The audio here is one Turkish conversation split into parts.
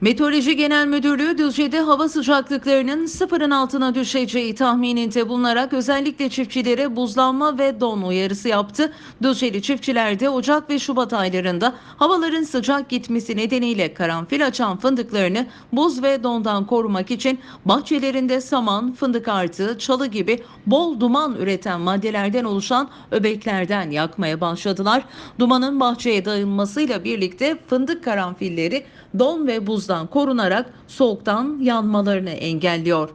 Meteoroloji Genel Müdürlüğü Düzce'de hava sıcaklıklarının sıfırın altına düşeceği tahmininde bulunarak özellikle çiftçilere buzlanma ve don uyarısı yaptı. Düzceli çiftçiler de Ocak ve Şubat aylarında havaların sıcak gitmesi nedeniyle karanfil açan fındıklarını buz ve dondan korumak için bahçelerinde saman, fındık artığı, çalı gibi bol duman üreten maddelerden oluşan öbeklerden yakmaya başladılar. Dumanın bahçeye dağılmasıyla birlikte fındık karanfilleri don ve buzdan korunarak soğuktan yanmalarını engelliyor.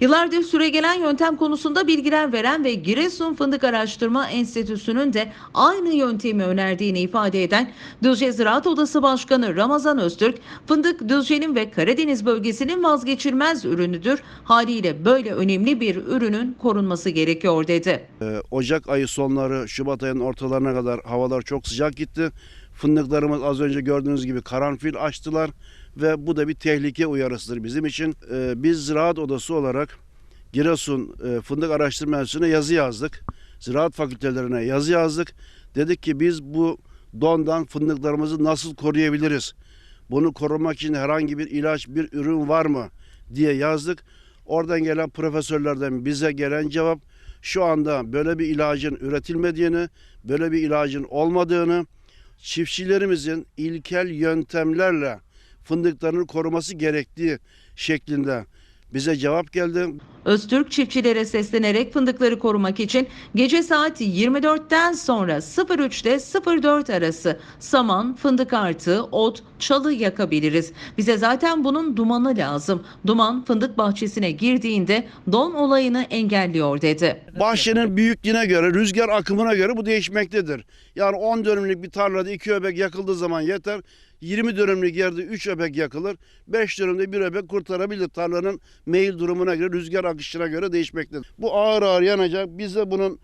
Yıllardır süregelen yöntem konusunda bilgiler veren ve Giresun Fındık Araştırma Enstitüsü'nün de aynı yöntemi önerdiğini ifade eden Düzce Ziraat Odası Başkanı Ramazan Öztürk, fındık Düzce'nin ve Karadeniz bölgesinin vazgeçilmez ürünüdür. Haliyle böyle önemli bir ürünün korunması gerekiyor dedi. Ee, Ocak ayı sonları, Şubat ayının ortalarına kadar havalar çok sıcak gitti. Fındıklarımız az önce gördüğünüz gibi karanfil açtılar ve bu da bir tehlike uyarısıdır bizim için. Ee, Biz Ziraat Odası olarak Giresun e, Fındık Araştırma Enstitüsü'ne yazı yazdık. Ziraat fakültelerine yazı yazdık. Dedik ki biz bu dondan fındıklarımızı nasıl koruyabiliriz? Bunu korumak için herhangi bir ilaç, bir ürün var mı diye yazdık. Oradan gelen profesörlerden bize gelen cevap şu anda böyle bir ilacın üretilmediğini, böyle bir ilacın olmadığını, çiftçilerimizin ilkel yöntemlerle fındıklarını koruması gerektiği şeklinde bize cevap geldi. Öztürk çiftçilere seslenerek fındıkları korumak için gece saat 24'ten sonra 03'te 04 arası saman, fındık artığı, ot, çalı yakabiliriz. Bize zaten bunun dumanı lazım. Duman fındık bahçesine girdiğinde don olayını engelliyor dedi. Bahçenin büyüklüğüne göre, rüzgar akımına göre bu değişmektedir. Yani 10 dönümlük bir tarlada 2 öbek yakıldığı zaman yeter. 20 dönümlük yerde 3 öbek yakılır. 5 dönümde bir öbek kurtarabilir. Tarlanın meyil durumuna göre, rüzgar akışına göre değişmektedir. Bu ağır ağır yanacak. Bize bunun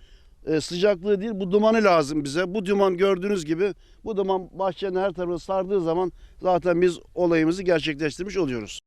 e, sıcaklığı değil, bu dumanı lazım bize. Bu duman gördüğünüz gibi, bu duman bahçenin her tarafını sardığı zaman zaten biz olayımızı gerçekleştirmiş oluyoruz.